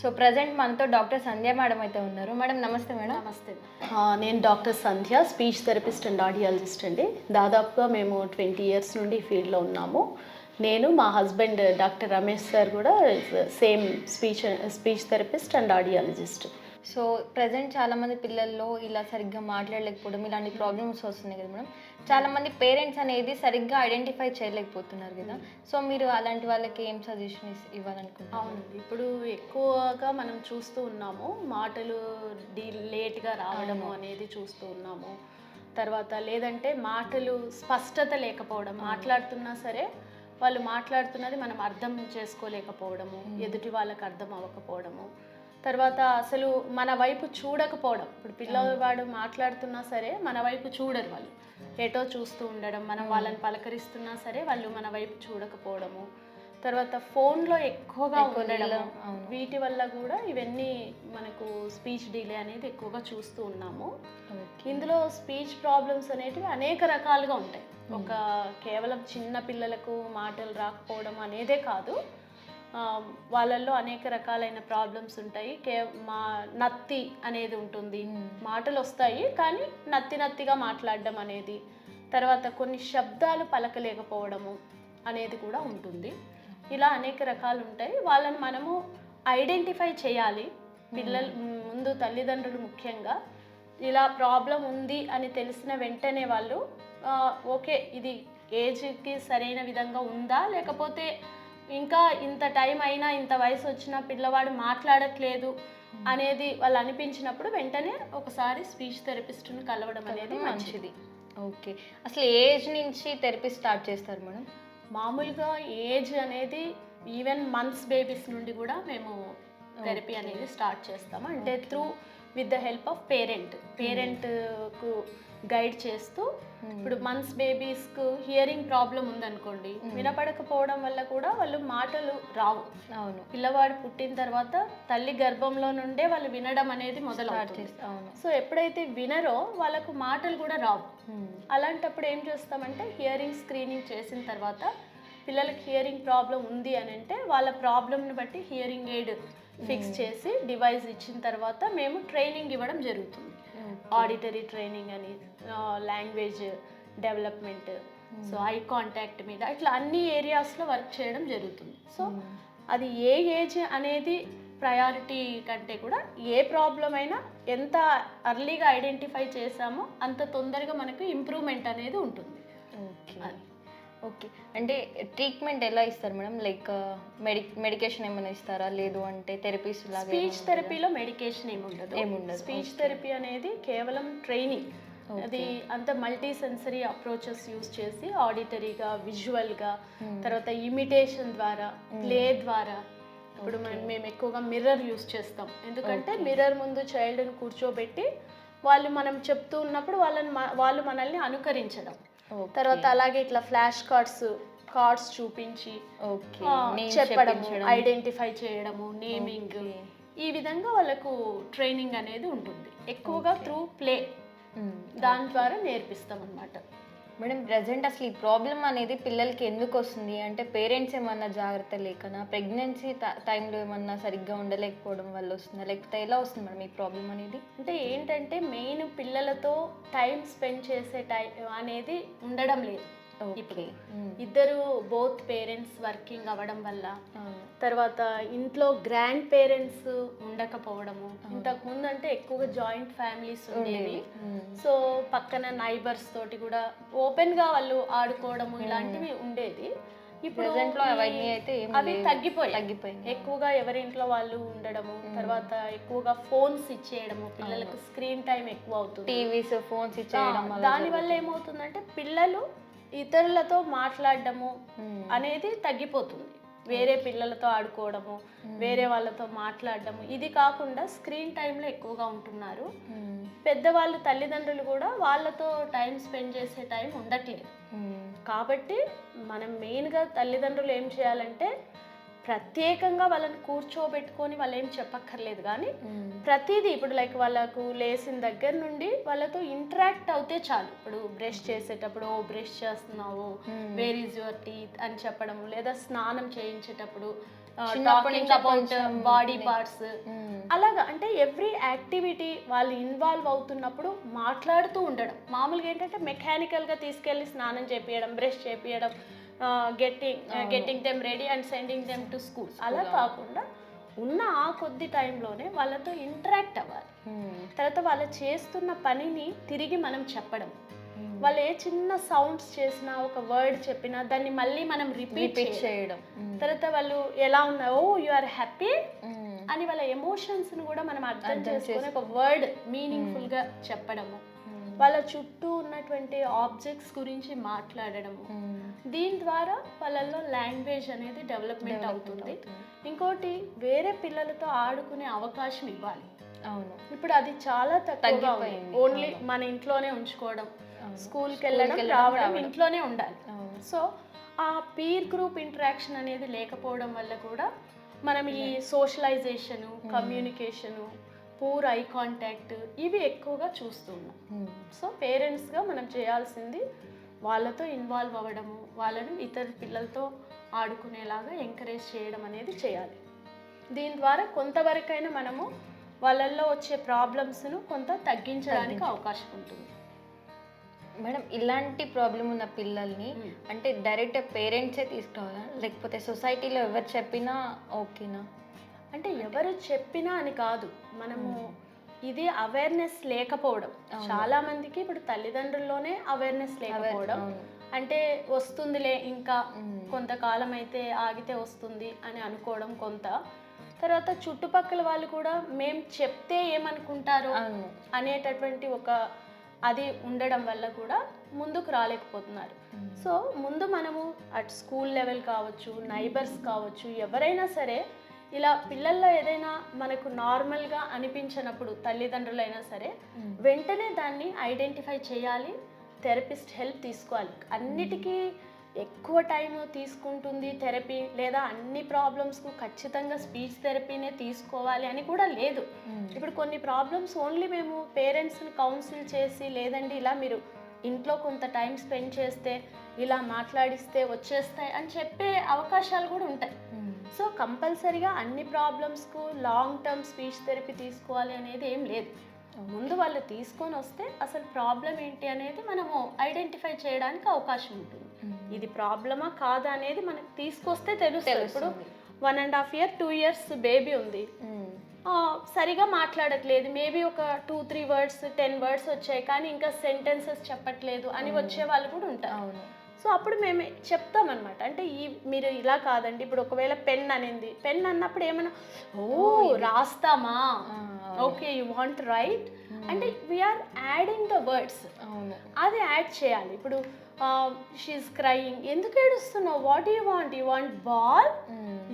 So present మనతో doctor Sandhya madam అయితే ఉన్నారు. మేడం నమస్తే మేడం. నమస్తే. నేను doctor Sandhya speech therapist and audiologist అండి. దాదాపుగా మేము ట్వంటీ ఇయర్స్ నుండి ఈ ఫీల్డ్లో ఉన్నాము. నేను మా హస్బెండ్ డాక్టర్ రమేష్ సార్ కూడా same speech speech therapist and audiologist. So present చాలా మంది పిల్లల్లో ఇలా సరిగ్గా మాట్లాడలేకపోవడం ఇలాంటి ప్రాబ్లమ్స్ వస్తున్నాయి కదా మేడం. చాలా మంది పేరెంట్స్ అనేది సరిగ్గా ఐడెంటిఫై చేయలేకపోతున్నారు కదా. సో మీరు అలాంటి వాళ్ళకి ఏం సజెషన్ ఇవ్వాలనుకుంటున్నారు? అవునండి. ఇప్పుడు ఎక్కువగా మనం చూస్తూ ఉన్నాము మాటలు డి లేట్గా రావడము అనేది చూస్తూ ఉన్నాము. తర్వాత లేదంటే మాటలు స్పష్టత లేకపోవడం మాట్లాడుతున్నా సరే వాళ్ళు మాట్లాడుతున్నది మనం అర్థం చేసుకోలేకపోవడము ఎదుటి వాళ్ళకి అర్థం అవ్వకపోవడము. తర్వాత అసలు మన వైపు చూడకపోవడం. ఇప్పుడు పిల్లవాడు మాట్లాడుతున్నా సరే మన వైపు చూడరు వాళ్ళు. ఎటో చూస్తూ ఉండడం మనం వాళ్ళని పలకరిస్తున్నా సరే వాళ్ళు మన వైపు చూడకపోవడము. తర్వాత ఫోన్లో ఎక్కువగా ఉండడం వీటి వల్ల కూడా ఇవన్నీ మనకు స్పీచ్ డిలే అనేది ఎక్కువగా చూస్తూ ఉన్నాము. ఇందులో స్పీచ్ ప్రాబ్లమ్స్ అనేటివి అనేక రకాలుగా ఉంటాయి. ఒక కేవలం చిన్న పిల్లలకు మాటలు రాకపోవడం అనేదే కాదు. వాళ్ళల్లో అనేక రకాలైన ప్రాబ్లమ్స్ ఉంటాయి. కే మా నత్తి అనేది ఉంటుంది. మాటలు వస్తాయి కానీ నత్తి నత్తిగా మాట్లాడడం అనేది తర్వాత కొన్ని శబ్దాలు పలకలేకపోవడము అనేది కూడా ఉంటుంది. ఇలా అనేక రకాలు ఉంటాయి వాళ్ళని మనము ఐడెంటిఫై చేయాలి. పిల్లలు ముందు తల్లిదండ్రులు ముఖ్యంగా. ఇలా ప్రాబ్లం ఉంది అని తెలిసిన వెంటనే వాళ్ళు ఓకే ఇది ఏజ్కి సరైన విధంగా ఉందా? లేకపోతే ఇంకా ఇంత టైం అయినా ఇంత వయసు వచ్చినా పిల్లవాడు మాట్లాడట్లేదు అనేది వాళ్ళు అనిపించినప్పుడు వెంటనే ఒకసారి స్పీచ్ థెరపిస్ట్ని కలవడం అనేది మంచిది. ఓకే. అసలు ఏజ్ నుంచి థెరపీ స్టార్ట్ చేస్తారు మేడం? మామూలుగా ఏజ్ అనేది ఈవెన్ మంత్స్ బేబీస్ నుండి కూడా మేము థెరపీ అనేది స్టార్ట్ చేస్తాము. అంటే through with the help of parent. పేరెంట్కు guide చేస్తూ ఇప్పుడు మంత్స్ బేబీస్కు హియరింగ్ ప్రాబ్లం ఉందనుకోండి వినపడకపోవడం వల్ల కూడా వాళ్ళు మాటలు రావు. అవును. పిల్లవాడు పుట్టిన తర్వాత తల్లి గర్భంలో నుండే వాళ్ళు వినడం అనేది అవును. సో ఎప్పుడైతే వినరో వాళ్ళకు మాటలు కూడా రావు. Hmm. అలాంటప్పుడు ఏం చేస్తామంటే హియరింగ్ స్క్రీనింగ్ చేసిన తర్వాత పిల్లలకి హియరింగ్ ప్రాబ్లం ఉంది అని అంటే వాళ్ళ ప్రాబ్లమ్ని బట్టి హియరింగ్ ఎయిడ్ ఫిక్స్ చేసి డివైస్ ఇచ్చిన తర్వాత మేము ట్రైనింగ్ ఇవ్వడం జరుగుతుంది. ఆడిటరీ ట్రైనింగ్ అని language development so eye contact మీద ఇట్లా అన్ని ఏరియాస్లో వర్క్ చేయడం జరుగుతుంది. సో అది ఏ ఏజ్ అనేది ప్రయారిటీ కంటే కూడా ఏ ప్రాబ్లం అయినా ఎంత అర్లీగా ఐడెంటిఫై చేసామో అంత తొందరగా మనకు ఇంప్రూవ్మెంట్ అనేది ఉంటుంది. Okay okay. అంటే ట్రీట్మెంట్ ఎలా ఇస్తారు మేడం? లైక్ మెడి మెడికేషన్ ఏమైనా ఇస్తారా? లేదు అంటే థెరపీస్ స్పీచ్ థెరపీలో మెడికేషన్ ఏమి ఉండదు ఏముండదు, స్పీచ్ థెరపీ అనేది కేవలం ట్రైనింగ్. అది అంత మల్టీ సెన్సరీ అప్రోచెస్ యూస్ చేసి ఆడిటరీగా విజువల్గా తర్వాత ఇమిటేషన్ ద్వారా ప్లే ద్వారా. ఇప్పుడు మనం మేము ఎక్కువగా మిర్రర్ యూస్ చేస్తాం. ఎందుకంటే మిర్రర్ ముందు చైల్డ్ని కూర్చోబెట్టి వాళ్ళు మనం చెప్తూ ఉన్నప్పుడు వాళ్ళని వాళ్ళు మనల్ని అనుకరించడం. తర్వాత అలాగే ఇట్లా ఫ్లాష్ కార్డ్స్ కార్డ్స్ చూపించి చెప్పడము ఐడెంటిఫై చేయడము నేమింగ్ ఈ విధంగా వాళ్ళకు ట్రైనింగ్ అనేది ఉంటుంది. ఎక్కువగా త్రూ ప్లే. దాని ద్వారా నేర్పిస్తాం అన్నమాట మేడం ప్రజెంట్ అసలు ఈ ప్రాబ్లం అనేది పిల్లలకి ఎందుకు వస్తుంది? అంటే పేరెంట్స్ ఏమన్నా జాగ్రత్త లేకనా? ప్రెగ్నెన్సీ టైంలో ఏమన్నా సరిగ్గా ఉండలేకపోవడం వల్ల వస్తుందా? లేకపోతే ఎలా వస్తుంది మేడం ఈ ప్రాబ్లం అనేది? అంటే ఏంటంటే మెయిన్ పిల్లలతో టైం స్పెండ్ చేసే టైం అనేది ఉండడం లేదు. ఇద్దరు బోత్ పేరెంట్స్ వర్కింగ్ అవ్వడం వల్ల తర్వాత ఇంట్లో గ్రాండ్ పేరెంట్స్ ఉండకపోవడము. ఇంతకు ముందు అంటే ఎక్కువగా జాయింట్ ఫ్యామిలీస్ ఉండేవి. సో పక్కన నైబర్స్ తోటి కూడా ఓపెన్గా వాళ్ళు ఆడుకోవడము ఇలాంటివి ఉండేది. ఇప్పుడు అయితే అవి లేవు. తగ్గిపోయాయి. తగ్గిపోయినాయి. ఎక్కువగా ఎవరింట్లో వాళ్ళు ఉండడము తర్వాత ఎక్కువగా ఫోన్స్ ఇచ్చేయడము పిల్లలకు స్క్రీన్ టైం ఎక్కువ అవుతుంది. టీవీస్ ఫోన్స్ ఇచ్చేయడం ఆ, దానివల్ల ఏమవుతుందంటే పిల్లలు ఇతరులతో మాట్లాడడము అనేది తగ్గిపోతుంది. వేరే పిల్లలతో ఆడుకోవడము వేరే వాళ్ళతో మాట్లాడడము ఇది కాకుండా స్క్రీన్ టైంలో ఎక్కువగా ఉంటున్నారు. పెద్దవాళ్ళు తల్లిదండ్రులు కూడా వాళ్ళతో టైం స్పెండ్ చేసే టైం ఉండట్లేదు. కాబట్టి మనం మెయిన్గా తల్లిదండ్రులు ఏం చేయాలంటే ప్రత్యేకంగా వాళ్ళని కూర్చోబెట్టుకొని వాళ్ళు ఏం చెప్పక్కర్లేదు. కానీ ప్రతిదీ ఇప్పుడు లైక్ వాళ్ళకు లేచిన దగ్గర నుండి వాళ్ళతో ఇంటరాక్ట్ అవుతే చాలు. ఇప్పుడు బ్రష్ చేసేటప్పుడు ఓ బ్రష్ చేస్తున్నావు. వేర్ ఈజ్ యువర్ టీత్ అని చెప్పడము లేదా స్నానం చేయించేటప్పుడు టాకింగ్ అబౌట్ బాడీ పార్ట్స్. అలాగా అంటే ఎవ్రీ యాక్టివిటీ వాళ్ళు ఇన్వాల్వ్ అవుతున్నప్పుడు మాట్లాడుతూ ఉండడం. మామూలుగా ఏంటంటే మెకానికల్గా తీసుకెళ్ళి స్నానం చేపియడం brush చేపియడం getting getting them ready and sending them to school అలా కాకుండా ఉన్న ఆ కొద్ది టైంలోనే వాళ్ళతో ఇంటరాక్ట్ అవ్వాలి మ్మ్. తర్వాత వాళ్ళు చేస్తున్న పనిని తిరిగి మనం చెప్పడం మ్మ్. వాళ్ళు ఏ చిన్న సౌండ్స్ చేసినా ఒక వర్డ్ చెప్పినా దాన్ని మళ్ళీ మనం రిపీట్ చేయడం మ్మ్. తర్వాత వాళ్ళు ఎలా ఉన్నారు ఓ యు ఆర్ హ్యాపీ. అని వాళ్ళ ఎమోషన్స్ని కూడా మనం అర్థం చేసుకొని ఒక వర్డ్ మీనింగ్ఫుల్గా చెప్పడము. వాళ్ళ చుట్టూ ఉన్నటువంటి ఆబ్జెక్ట్స్ గురించి మాట్లాడడము మ్మ్. దీని ద్వారా వాళ్ళల్లో లాంగ్వేజ్ అనేది డెవలప్మెంట్ అవుతుంది. ఇంకోటి వేరే పిల్లలతో ఆడుకునే అవకాశం ఇవ్వాలి అవును ఇప్పుడు అది చాలా తక్కువగా. ఓన్లీ మన ఇంట్లోనే ఉంచుకోవడం. స్కూల్కి వెళ్ళడం రావడం. ఇంట్లోనే ఉండాలి సో ఆ పీర్ గ్రూప్ ఇంటరాక్షన్ అనేది లేకపోవడం వల్ల కూడా మనం ఈ socialisation communication poor eye contact ఇవి ఎక్కువగా చూస్తున్నాం. మ్మ్. సో పేరెంట్స్గా మనం చేయాల్సింది వాళ్ళతో ఇన్వాల్వ్ అవ్వడము వాళ్ళని ఇతర పిల్లలతో ఆడుకునేలాగా ఎంకరేజ్ చేయడం అనేది చేయాలి. దీని ద్వారా కొంతవరకైనా మనము వాళ్ళల్లో వచ్చే ప్రాబ్లమ్స్ను కొంత తగ్గించడానికి అవకాశం ఉంటుంది. మేడం ఇలాంటి ప్రాబ్లం ఉన్న పిల్లల్ని మ్మ్. అంటే డైరెక్ట్ పేరెంట్సే తీసుకురావాలా లేకపోతే సొసైటీలో ఎవరు చెప్పినా ఓకేనా? అంటే ఎవరు చెప్పినా అని కాదు మనము ఇది అవేర్నెస్ లేకపోవడం. చాలా మందికి ఇప్పుడు తల్లిదండ్రుల్లోనే అవేర్నెస్ లేకపోవడం. అంటే వస్తుందిలే ఇంకా. కొంతకాలం అయితే ఆగితే వస్తుంది అని అనుకోవడం కొంత తర్వాత చుట్టుపక్కల వాళ్ళు కూడా మేము చెప్తే ఏమనుకుంటారో అనేటటువంటి ఒక అది ఉండడం వల్ల కూడా ముందుకు రాలేకపోతున్నారు. సో ముందు మనము అటు స్కూల్ లెవెల్ కావచ్చు నైబర్స్ కావచ్చు ఎవరైనా సరే ఇలా పిల్లల్లో ఏదైనా మనకు నార్మల్గా అనిపించినప్పుడు తల్లిదండ్రులైనా సరే. వెంటనే దాన్ని ఐడెంటిఫై చేయాలి థెరపిస్ట్ హెల్ప్ తీసుకోవాలి అన్నిటికీ ఎక్కువ టైం తీసుకుంటుంది థెరపీ లేదా అన్ని ప్రాబ్లమ్స్కు ఖచ్చితంగా స్పీచ్ థెరపీనే తీసుకోవాలి అని కూడా లేదు. ఇప్పుడు కొన్ని ప్రాబ్లమ్స్ ఓన్లీ మేము పేరెంట్స్ని కౌన్సిల్ చేసి లేదండి ఇలా మీరు ఇంట్లో కొంత టైం స్పెండ్ చేస్తే ఇలా మాట్లాడిస్తే వచ్చేస్తాయి అని చెప్పే అవకాశాలు కూడా ఉంటాయి. సో కంపల్సరీగా అన్ని ప్రాబ్లమ్స్కు లాంగ్ టర్మ్ స్పీచ్ థెరపీ తీసుకోవాలి అనేది ఏం లేదు. ముందు వాళ్ళు తీసుకొని వస్తే అసలు ప్రాబ్లం ఏంటి అనేది మనము ఐడెంటిఫై చేయడానికి అవకాశం ఉంటుంది. ఇది ప్రాబ్లమా కాదా అనేది మనకు తీసుకొస్తే తెలుస్తుంది. ఇప్పుడు. One and half year two years baby ఉంది. సరిగా మాట్లాడట్లేదు. మేబీ ఒక two three words ten words వచ్చాయి కానీ ఇంకా సెంటెన్సెస్ చెప్పట్లేదు అని వచ్చే వాళ్ళు కూడా ఉంటారు. అవును. సో అప్పుడు మేము చెప్తామన్నమాట. అంటే ఈ మీరు ఇలా కాదండి ఇప్పుడు ఒకవేళ పెన్ అనింది పెన్ అన్నప్పుడు ఏమైనా ఓ రాస్తామా? Okay you want right? అంటే వీఆర్ యాడింగ్ ద వర్డ్స్ అది యాడ్ చేయాలి. ఇప్పుడు షీఈ్ క్రయింగ్ ఎందుకు ఏడుస్తున్నావు? What you want you want ball.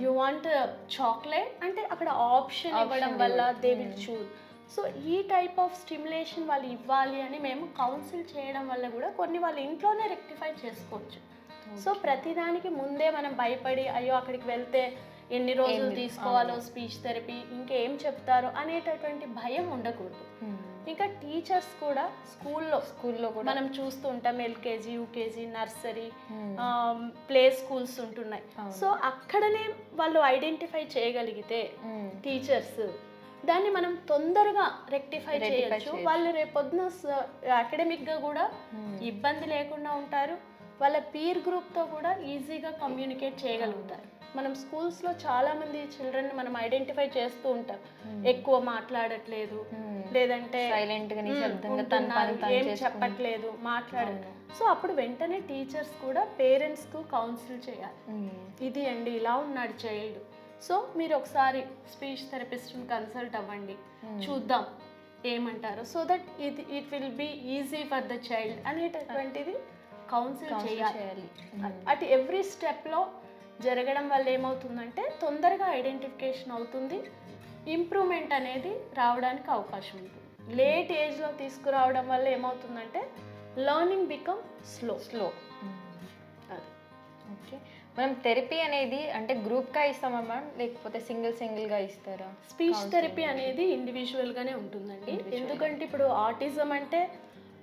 You want chocolate అంటే అక్కడ ఆప్షన్ ఇవ్వడం వల్ల. దే విల్ చూజ్ సో ఈ టైప్ ఆఫ్ స్టిమ్యులేషన్ వాళ్ళు ఇవ్వాలి అని మేము కౌన్సిల్ చేయడం వల్ల కూడా కొన్ని వాళ్ళు ఇంట్లోనే రెక్టిఫై చేసుకోవచ్చు సో ప్రతిదానికి ముందే మనం భయపడి అయ్యో అక్కడికి వెళ్తే ఎన్ని రోజులు తీసుకోవాలో స్పీచ్ థెరపీ ఇంకేం చెప్తారో అనేటటువంటి భయం ఉండకూడదు మ్మ్. ఇంకా టీచర్స్ కూడా స్కూల్లో స్కూల్లో కూడా మనం చూస్తూ ఉంటాం LKG UKG nursery hmm. Play schools ఉంటున్నాయి. సో అక్కడనే వాళ్ళు ఐడెంటిఫై చేయగలిగితే. టీచర్స్ దాన్ని మనం తొందరగా రెక్టిఫై చేయొచ్చు. వాళ్ళు రేపొద్దున అకాడమిక్గా కూడా మ్మ్. ఇబ్బంది లేకుండా ఉంటారు వాళ్ళ పీర్ గ్రూప్తో కూడా ఈజీగా కమ్యూనికేట్ చేయగలుగుతారు మనం స్కూల్స్లో చాలా మంది చిల్డ్రన్ మనం ఐడెంటిఫై చేస్తూ ఉంటాం మ్మ్. ఎక్కువ మాట్లాడట్లేదు మ్మ్. లేదంటే ఏం. చెప్పట్లేదు మాట్లాడదు. సో అప్పుడు వెంటనే టీచర్స్ కూడా పేరెంట్స్కు కౌన్సిల్ చేయాలి. ఇది అండి ఇలా ఉన్నాడు చైల్డ్ సో మీరు ఒకసారి స్పీచ్ థెరపిస్ట్ని కన్సల్ట్ అవ్వండి. Hmm. చూద్దాం ఏమంటారు. సో దట్ ఇది it will be easy for the child అనేటటువంటిది కౌన్సిల్ చేయాలి. చేయాలి. అటు ఎవ్రీ స్టెప్లో జరగడం వల్ల ఏమవుతుందంటే తొందరగా ఐడెంటిఫికేషన్ అవుతుంది. ఇంప్రూవ్మెంట్ అనేది రావడానికి అవకాశం ఉంటుంది. లేట్ ఏజ్లో తీసుకురావడం వల్ల ఏమవుతుందంటే లర్నింగ్ బికమ్ స్లో స్లో అది. ఓకే మనం థెరపీ అనేది అంటే గ్రూప్గా ఇస్తామా మేడం లేకపోతే సింగిల్ సింగిల్గా ఇస్తారా? స్పీచ్ థెరపీ అనేది. ఇండివిజువల్గానే ఉంటుందండి. ఎందుకంటే ఇప్పుడు ఆటిజం అంటే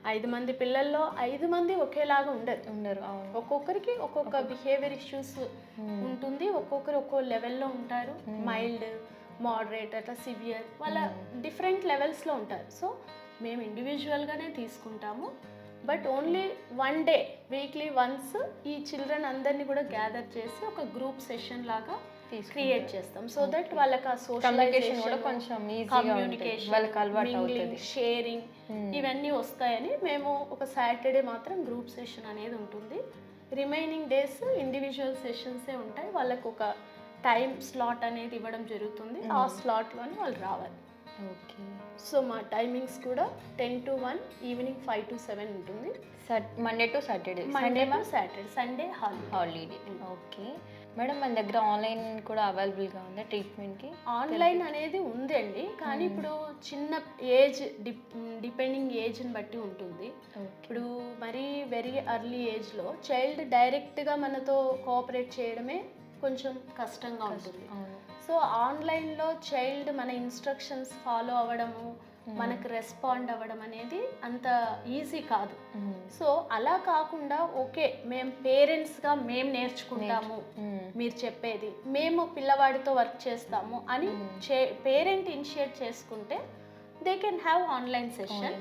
ఐదు మంది పిల్లల్లో ఐదు మంది ఒకేలాగా ఉండరు. ఉండరు ఒక్కొక్కరికి ఒక్కొక్క బిహేవియర్ ఇష్యూస్ ఉంటుంది. ఒక్కొక్కరు ఒక్కో లెవెల్లో ఉంటారు. మైల్డ్ మోడరేట్ అట్లా సివియర్ వాళ్ళ డిఫరెంట్ లెవెల్స్లో ఉంటారు. సో మేము ఇండివిజువల్గానే తీసుకుంటాము. But only one day weekly once ఈ చిల్డ్రన్ అందరినీ కూడా గ్యాదర్ చేసి ఒక గ్రూప్ సెషన్ లాగా క్రియేట్ చేస్తాం. సో దట్ వాళ్ళకి ఆ కమ్యూనికేషన్ కూడా సోషలైజేషన్ కొంచెం అవుతుంది. షేరింగ్ ఇవన్నీ వస్తాయని మేము ఒక సాటర్డే మాత్రం గ్రూప్ సెషన్ అనేది ఉంటుంది. రిమైనింగ్ డేస్ ఇండివిజువల్ సెషన్సే ఉంటాయి. వాళ్ళకు ఒక టైం స్లాట్ అనేది ఇవ్వడం జరుగుతుంది. ఆ స్లాట్లోనే వాళ్ళు రావాలి. ఓకే. సో మా టైమింగ్స్ కూడా ten to one evening five to seven ఉంటుంది. Monday to Saturday. Monday to Saturday Sunday holiday holiday. Okay. Madam మన దగ్గర ఆన్లైన్ కూడా అవైలబుల్గా ఉందా ట్రీట్మెంట్కి? ఆన్లైన్ అనేది ఉందండి. కానీ ఇప్పుడు చిన్న ఏజ్ డిపెండింగ్ ఏజ్ని బట్టి ఉంటుంది. ఇప్పుడు మరీ వెరీ ఎర్లీ ఏజ్లో చైల్డ్ డైరెక్ట్గా మనతో కోఆపరేట్ చేయడమే కొంచెం కష్టంగా ఉంటుంది. సో ఆన్లైన్లో చైల్డ్ మన ఇన్స్ట్రక్షన్స్ ఫాలో అవ్వడము మనకు రెస్పాండ్ అవ్వడం అనేది అంత ఈజీ కాదు. సో అలా కాకుండా ఓకే మేము పేరెంట్స్గా మేము నేర్చుకుంటాము మీరు చెప్పేది మేము పిల్లవాడితో వర్క్ చేస్తాము అని చే పేరెంట్ ఇనిషియేట్ చేసుకుంటే they can have online session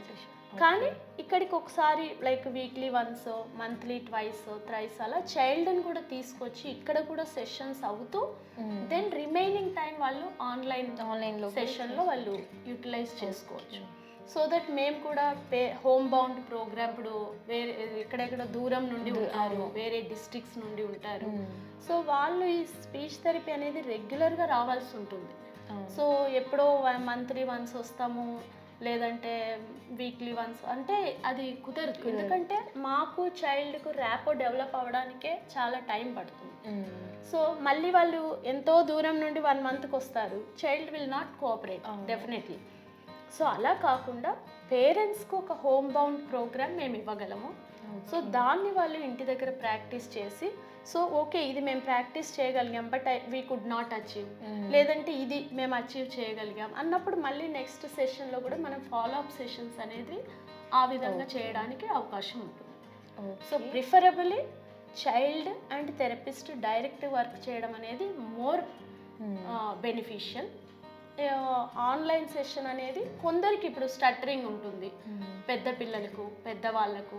కానీ ఇక్కడికి ఒకసారి like weekly once monthly twice thrice అలా చైల్డ్ని కూడా తీసుకొచ్చి ఇక్కడ కూడా సెషన్స్ అవుతూ దెన్ రిమైనింగ్ టైం వాళ్ళు ఆన్లైన్ ఆన్లైన్లో సెషన్లో వాళ్ళు యూటిలైజ్ చేసుకోవచ్చు. సో దట్ మేము కూడా పే హోమ్ బౌండ్ ప్రోగ్రామ్ ఇప్పుడు వేరే ఎక్కడెక్కడ దూరం నుండి ఉంటారు వేరే డిస్ట్రిక్ట్స్ నుండి ఉంటారు. సో వాళ్ళు ఈ స్పీచ్ థెరపీ అనేది రెగ్యులర్గా రావాల్సి ఉంటుంది. సో ఎప్పుడో మంత్లీ వన్స్ వస్తాము లేదంటే వీక్లీ వన్స్ అంటే అది కుదరదు. ఎందుకంటే మాకు చైల్డ్కు ర్యాపో డెవలప్ అవ్వడానికే చాలా టైం పడుతుంది. సో మళ్ళీ వాళ్ళు ఎంతో దూరం నుండి వన్ మంత్కి వస్తారు. Child will not cooperate definitely so అలా కాకుండా పేరెంట్స్కి ఒక హోమ్ బౌండ్ ప్రోగ్రామ్ మేము ఇవ్వగలము. సో దాన్ని వాళ్ళు ఇంటి దగ్గర ప్రాక్టీస్ చేసి సో ఓకే ఇది మేము ప్రాక్టీస్ చేయగలిగాం but we could not achieve లేదంటే ఇది మేము అచీవ్ చేయగలిగాం. అన్నప్పుడు మళ్ళీ నెక్స్ట్ సెషన్లో కూడా మనం ఫాలో అప్ సెషన్స్ అనేది ఆ విధంగా చేయడానికి అవకాశం ఉంటుంది. So preferably child and therapist direct work చేయడం అనేది మోర్ బెనిఫిషియల్ ఆన్లైన్ సెషన్ అనేది కొందరికి ఇప్పుడు స్టటరింగ్ ఉంటుంది. పెద్ద పిల్లలకు పెద్దవాళ్ళకు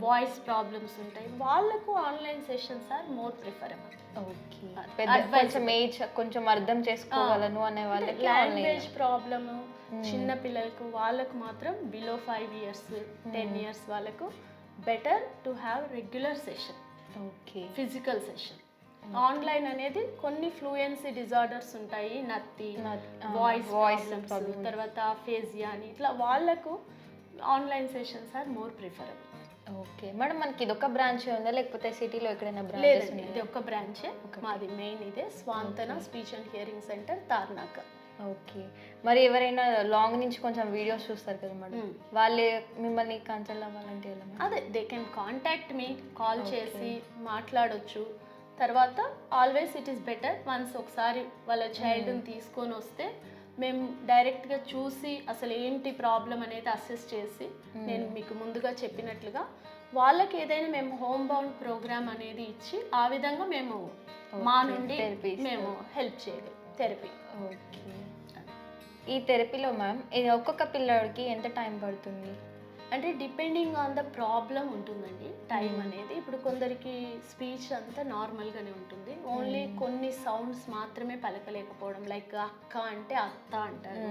వాయిస్ ప్రాబ్లమ్స్ ఉంటాయి. వాళ్ళకు online sessions are more preferable. Okay. పెద్ద కొంచెం ఏజ్ కొంచెం అర్థం చేసుకోగలను అనే వాళ్ళకి లాంగ్వేజ్ ప్రాబ్లమ్ చిన్న పిల్లలకు వాళ్ళకు మాత్రం below five years ten years వాళ్ళకు better to have regular session okay. Physical session online అనేది కొన్ని ఫ్లూయెన్సీ డిజార్డర్స్ ఉంటాయి. నత్తి వాయిస్ వాయిస్ తర్వాత ఫేజియా అని. ఇట్లా వాళ్ళకు online sessions are more preferable okay madam మనకి ఇది ఒక బ్రాంచ్ ఉందా? లేకపోతే సిటీలో ఎక్కడైనా బ్రాంచెస్ లేదండి ఇది ఒక బ్రాంచే మాది మెయిన్ ఇదే. Swanthana speech and hearing centre Tarnaka. Okay మరి ఎవరైనా లాంగ్ నుంచి కొంచెం వీడియోస్ చూస్తారు కదా మేడం వాళ్ళే మిమ్మల్ని కన్సల్ట్ అవ్వాలంటే? అదే దే కెన్ కాంటాక్ట్ మీ కాల్ చేసి మాట్లాడొచ్చు. తర్వాత always it is better once ఒకసారి వాళ్ళ చైల్డ్ని తీసుకొని వస్తే మేము డైరెక్ట్గా చూసి అసలు ఏంటి ప్రాబ్లం అనేది అసెస్ చేసి నేను మీకు ముందుగా చెప్పినట్లుగా వాళ్ళకి ఏదైనా మేము హోమ్ బౌండ్ ప్రోగ్రామ్ అనేది ఇచ్చి ఆ విధంగా మేము మా నుండి మేము హెల్ప్ చేయగలం థెరపీ ఓకే ఈ థెరపీలో మ్యామ్ ఇది ఒక్కొక్క పిల్లడికి ఎంత టైం పడుతుంది? అంటే డిపెండింగ్ ఆన్ ద ప్రాబ్లం ఉంటుందండి టైం అనేది. ఇప్పుడు కొందరికి స్పీచ్ అంతా నార్మల్గానే ఉంటుంది. ఓన్లీ కొన్ని సౌండ్స్ మాత్రమే పలకలేకపోవడం లైక్ అక్క అంటే అత్త అంటారు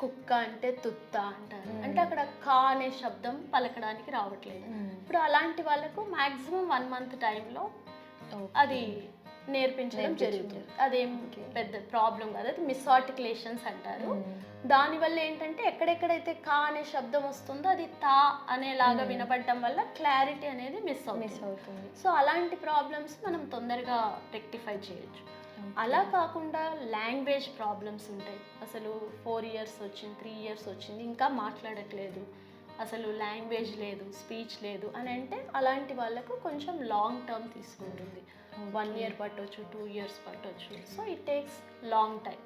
కుక్క అంటే తుత్త అంటారు. అంటే అక్కడ కా అనే శబ్దం పలకడానికి రావట్లేదు. ఇప్పుడు అలాంటి వాళ్ళకు మాక్సిమం వన్ మంత్ టైంలో అది నేర్పించడం జరుగుతుంది. అదేం పెద్ద ప్రాబ్లం కాదు అది మిస్ఆర్టికులేషన్స్ అంటారు. దానివల్ల ఏంటంటే ఎక్కడెక్కడైతే కా అనే శబ్దం వస్తుందో అది తా అనేలాగా వినపడడం వల్ల క్లారిటీ అనేది మిస్ మిస్ అవుతుంది అవుతుంది. సో అలాంటి ప్రాబ్లమ్స్ మనం తొందరగా రెక్టిఫై చేయొచ్చు. అలా కాకుండా లాంగ్వేజ్ ప్రాబ్లమ్స్ ఉంటాయి. అసలు ఫోర్ ఇయర్స్ వచ్చింది త్రీ ఇయర్స్ వచ్చింది ఇంకా మాట్లాడట్లేదు. అసలు లాంగ్వేజ్ లేదు స్పీచ్ లేదు అని అంటే అలాంటి వాళ్ళకు కొంచెం లాంగ్ టర్మ్ తీసుకుంటుంది. వన్ ఇయర్ పట్టొచ్చు టూ ఇయర్స్ పట్టొచ్చు. So it takes long time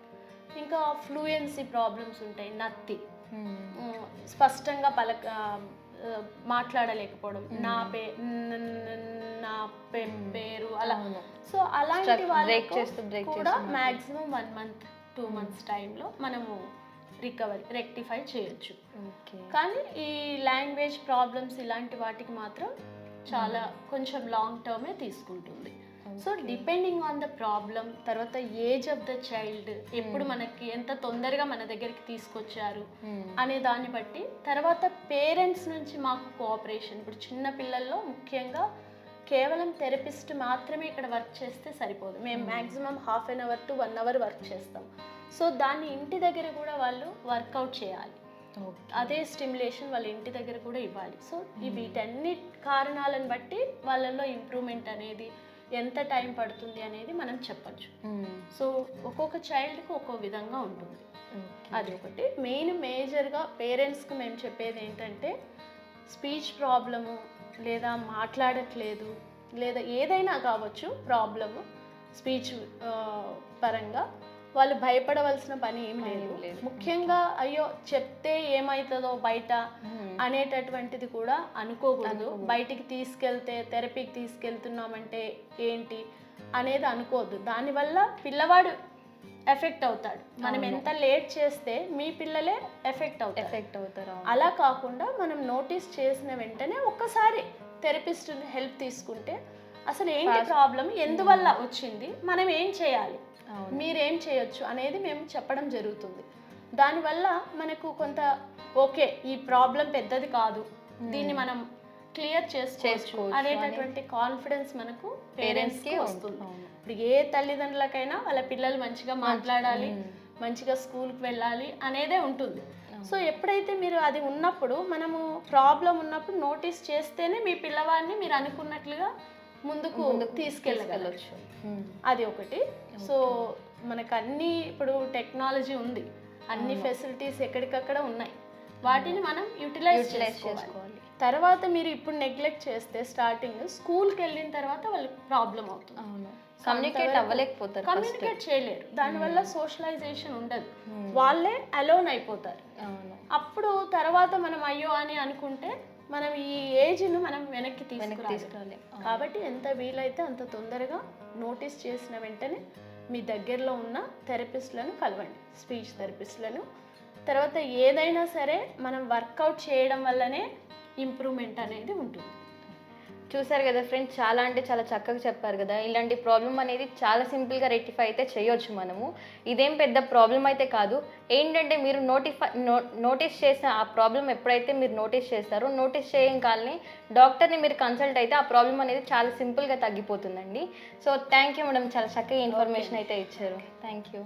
ఇంకా ఫ్లూయెన్సీ ప్రాబ్లమ్స్ ఉంటాయి నత్తి. ఉమ్, స్పష్టంగా పలక మాట్లాడలేకపోవడం. నా పే న- పే పేరు అలా. సో అలాంటి వాళ్ళకు కూడా maximum one month two months టైంలో మనము రికవరీ రెక్టిఫై చేయొచ్చు. ఓకే. కానీ ఈ లాంగ్వేజ్ ప్రాబ్లమ్స్ ఇలాంటి వాటికి మాత్రం చాలా కొంచెం లాంగ్ టర్మే తీసుకుంటుంది. So depending on the problem తర్వాత ఏజ్ ఆఫ్ ద చైల్డ్ ఎప్పుడు మనకి ఎంత తొందరగా మన దగ్గరికి తీసుకొచ్చారు అనే దాన్ని బట్టి తర్వాత పేరెంట్స్ నుంచి మాకు కోఆపరేషన్ ఇప్పుడు చిన్న పిల్లల్లో ముఖ్యంగా కేవలం థెరపిస్ట్ మాత్రమే ఇక్కడ వర్క్ చేస్తే సరిపోదు. మేము maximum half an hour to one hour work చేస్తాం. సో దాన్ని ఇంటి దగ్గర కూడా వాళ్ళు వర్కౌట్ చేయాలి. అదే స్టిమ్యులేషన్ వాళ్ళ ఇంటి దగ్గర కూడా ఇవ్వాలి. సో ఈ వీటన్ని కారణాలను బట్టి వాళ్ళలో ఇంప్రూవ్మెంట్ అనేది ఎంత టైం పడుతుంది అనేది మనం చెప్పొచ్చు. సో ఒక్కొక్క చైల్డ్కి ఒక్కో విధంగా ఉంటుంది. అది ఒకటి. మెయిన్ మేజర్గా పేరెంట్స్కి మేము చెప్పేది ఏంటంటే స్పీచ్ ప్రాబ్లము లేదా మాట్లాడట్లేదు లేదా ఏదైనా కావచ్చు ప్రాబ్లము స్పీచ్ పరంగా వాళ్ళు భయపడవలసిన పని ఏం లేదు. ముఖ్యంగా అయ్యో చెప్తే ఏమవుతుందో బయట అనేటటువంటిది కూడా అనుకోకూడదు. బయటికి తీసుకెళ్తే థెరపీకి తీసుకెళ్తున్నామంటే ఏంటి అనేది అనుకోవద్దు. దానివల్ల పిల్లవాడు ఎఫెక్ట్ అవుతాడు. మనం. ఎంత లేట్ చేస్తే మీ పిల్లలే ఎఫెక్ట్ అవుతారు. ఎఫెక్ట్ అవుతారు అలా కాకుండా మనం నోటీస్ చేసిన వెంటనే ఒక్కసారి థెరపిస్ట్ హెల్ప్ తీసుకుంటే అసలు ఏంటి ప్రాబ్లం ఎందువల్ల వచ్చింది? మనం ఏం చేయాలి. మీరేం చేయొచ్చు అనేది మేము చెప్పడం జరుగుతుంది. దానివల్ల మనకు కొంత ఓకే ఈ ప్రాబ్లం పెద్దది కాదు దీన్ని మనం క్లియర్ చేసుకోవచ్చు అనేటటువంటి కాన్ఫిడెన్స్ మనకు పేరెంట్స్కి వస్తుంది. ఇప్పుడు ఏ తల్లిదండ్రులకైనా వాళ్ళ పిల్లలు మంచిగా మాట్లాడాలి. మంచిగా స్కూల్కి వెళ్ళాలి అనేదే ఉంటుంది. సో ఎప్పుడైతే మీరు అది ఉన్నప్పుడు మనము ప్రాబ్లం ఉన్నప్పుడు నోటీస్ చేస్తేనే మీ పిల్లవాడిని మీరు అనుకున్నట్లుగా ముందుకు తీసుకెళ్ళగలచ్చు ఉమ్. అది ఒకటి. సో మనకు అన్ని ఇప్పుడు టెక్నాలజీ ఉంది. అన్ని. ఫెసిలిటీస్ ఎక్కడికక్కడ ఉన్నాయి. వాటిని మనం యూటిలైజ్ చేసుకోవాలి. తర్వాత మీరు ఇప్పుడు నెగ్లెక్ట్ చేస్తే స్టార్టింగ్ స్కూల్కి వెళ్ళిన తర్వాత వాళ్ళకి ప్రాబ్లం అవుతుంది. కమ్యూనికేట్ అవ్వలేకపోతారు కమ్యూనికేట్ చేయలేరు. దానివల్ల సోషలైజేషన్ ఉండదు. వాళ్ళే అలోన్ అయిపోతారు. అప్పుడు తర్వాత మనం అయ్యో అని అనుకుంటే మనం ఈ ఏజ్ను మనం వెనక్కి అవును. కాబట్టి ఎంత వీలైతే అంత తొందరగా నోటీస్ చేసిన వెంటనే మీ దగ్గరలో ఉన్న థెరపిస్ట్లను కలవండి. స్పీచ్ థెరపిస్ట్లను తర్వాత ఏదైనా సరే మనం వర్కౌట్ చేయడం వల్లనే ఇంప్రూవ్మెంట్ అనేది ఉంటుంది. చూసారు కదా ఫ్రెండ్స్ చాలా అంటే చాలా చక్కగా చెప్పారు కదా. ఇలాంటి ప్రాబ్లం అనేది చాలా సింపుల్గా రెక్టిఫై అయితే చేయొచ్చు మనము. ఇదేం పెద్ద ప్రాబ్లం అయితే కాదు. ఏంటంటే మీరు నోటిఫై నో నోటీస్ చేసిన ఆ ప్రాబ్లం ఎప్పుడైతే మీరు నోటీస్ చేస్తారో నోటీస్ చేయగానే డాక్టర్ని మీరు కన్సల్ట్ అయితే ఆ ప్రాబ్లం అనేది చాలా సింపుల్గా తగ్గిపోతుందండి. సో థ్యాంక్ యూ మేడం చాలా చక్కగా ఇన్ఫర్మేషన్ అయితే ఇచ్చారు. Thank you